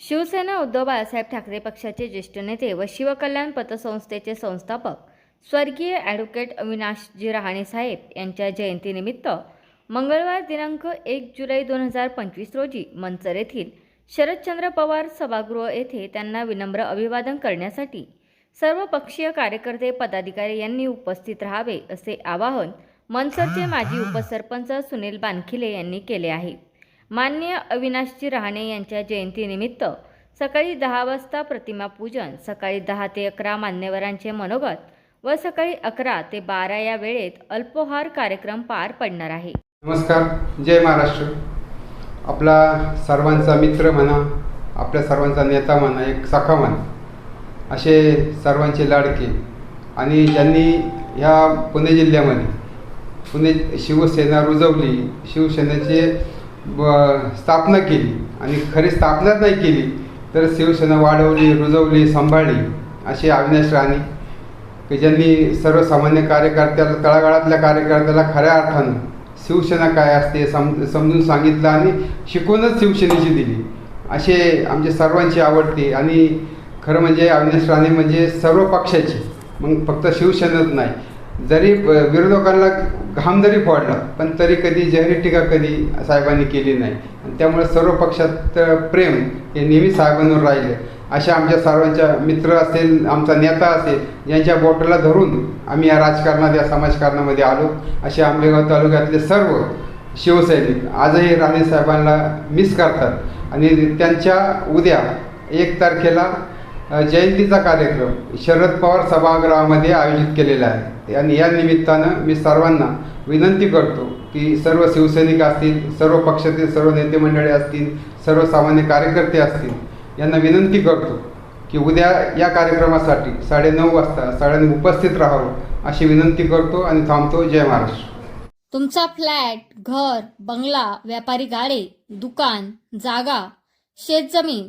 शिवसेना उद्धव बाळासाहेब ठाकरे पक्षाचे ज्येष्ठ नेते व शिवकल्याण पतसंस्थेचे संस्थापक स्वर्गीय ॲडव्होकेट अविनाशजी रहाणे साहेब यांच्या जयंतीनिमित्त मंगळवार दिनांक एक जुलै दोन हजार पंचवीस रोजी मंचर येथील शरदचंद्र पवार सभागृह येथे त्यांना विनम्र अभिवादन करण्यासाठी सर्व पक्षीय कार्यकर्ते पदाधिकारी यांनी उपस्थित राहावे असे आवाहन मनसरचे माजी उपसरपंच सुनील बानखिले यांनी केले आहे. मान्य अविनाशजी रहाणे यांच्या जयंतीनिमित्त सकाळी दहा वाजता प्रतिमा पूजन सकाळी दहा ते अकरा मान्यवरांचे मनोगत व सकाळी अकरा ते बारा या वेळेत अल्पोहार कार्यक्रम पार पडणार आहे. नमस्कार जय महाराष्ट्र. आपला सर्वांचा मित्र म्हणा आपल्या सर्वांचा नेता म्हणा एक सखा म्हणा असे सर्वांचे लाडके आणि ज्यांनी ह्या पुणे जिल्ह्यामध्ये पुणे शिवसेना रुजवली शिवसेनेचे ब- स्थापना केली. आणि खरी स्थापनाच नाही केली तर शिवसेना वाढवली रुजवली सांभाळली असे अविनाश राणे की ज्यांनी सर्वसामान्य कार्यकर्त्याला तळागाळातल्या कार्यकर्त्याला खऱ्या अर्थानं शिवसेना काय असते सम समजून सांगितलं आणि शिकूनच शिवसेनेची दिली. असे आमचे सर्वांची आवडते आणि खरं म्हणजे अविनाश राणे म्हणजे सर्व पक्षाचे. मग फक्त शिवसेनेच नाही जरी विरोधकांना घाम जरी फोडला पण तरी कधी जाहीर टीका कधी साहेबांनी केली नाही. आणि त्यामुळे सर्व पक्षात प्रेम हे नेहमी साहेबांवर राहिले. अशा आमच्या सर्वांच्या मित्र असेल आमचा नेता असेल यांच्या बोटाला धरून आम्ही या राजकारणात या समाजकारणामध्ये आलो. असे आंबेगाव तालुक्यातले सर्व शिवसैनिक आजही राणे साहेबांना मिस करतात. आणि त्यांच्या उद्या एक तारखेला जयंतीचा कार्यक्रम शरद पवार सभागृहामध्ये आयोजित केलेला आहे. आणि या निमित्तानं मी सर्वांना विनंती करतो की सर्व शिवसैनिक असतील सर्व पक्षातील सर्व नेते मंडळी असतील सर्वसामान्य कार्यकर्ते असतील यांना विनंती करतो की उद्या या कार्यक्रमासाठी साडेनऊ वाजता सगळ्यांनी उपस्थित राहावं अशी विनंती करतो आणि थांबतो. जय महाराष्ट्र. तुमचा फ्लॅट घर बंगला व्यापारी गाडे दुकान जागा शेतजमीन